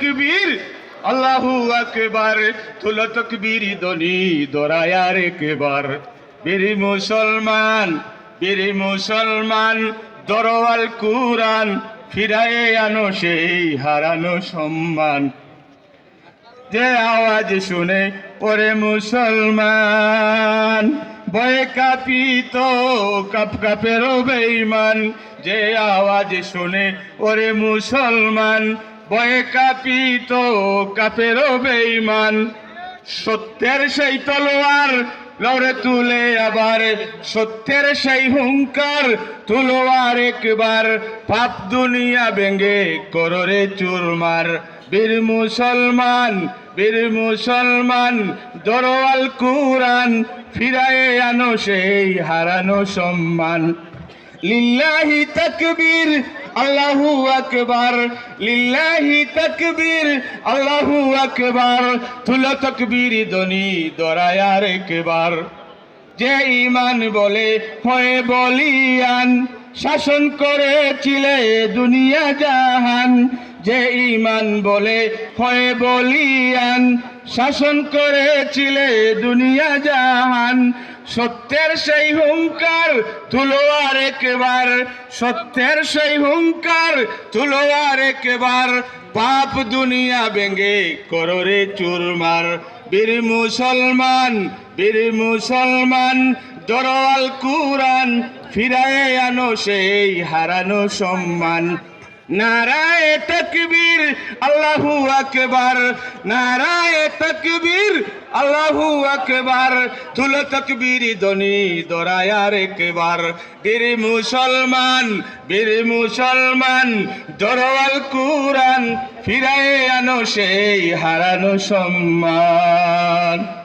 তকবীর। আল্লাহু আকবার। তুলো তকবীর দনি দোরায়ার একবার। বীর মুসলমান বীর মুসলমান, দরওয়াল কুরআন, ফিরায়ে আনো সেই হারানো সম্মান। যে আওয়াজ শুনে, ওরে মুসলমান ভয়ে কাপিত, কাপ কাপেরও বেঈমান। যে আওয়াজ শুনে, ওরে মুসলমান ভয়ে কাপিত কাপেরও বেঈমান। সত্যের সেই তলোয়ার লড়ে তুলে আবার, সত্যের সেই হুঙ্কার তুলোয়ার একবার। পাপ দুনিয়া ভেঙ্গে কররে চুরমার। বীর মুসলমান বীর মুসলমান, দরওয়াল কুরআন ফিরায়ে আনো সেই হারানো সম্মান। লিল্লাহি তাকবীর আল্লাহু আকবার, লিল্লাহি তাকবীর, আল্লাহু আকবার তুলো তকবীর দনি দরায়ার একবার। যে ইমান বলে, হয়ে বলিয়ান, শাসন করেছিলে দুনিয়া জাহান। যে ইমান বলে, হয়ে বলিয়ান, শাসন করেছিলে দুনিয়া জাহান। সত্যের সেই হুঙ্কার তুলো আর একবার। সত্যের সেই হুঙ্কার তুলো আর একবার। পাপ দুনিয়া ভেঙ্গে কররে চুরমার। বীর মুসলমান বীর মুসলমান, দরওয়াল কুরআন ফিরায়ে আনো সেই হারানো সম্মান। নারায় তকবীর, আল্লাহু আকবার। নারায় তকবীর আল্লাহু আকবার তুল তকবীর দনি দরায়ার একবার বীর মুসলমান বীর মুসলমান, দরওয়াল কুরআন ফিরায়ে আনো সেই হারানো সম্মান।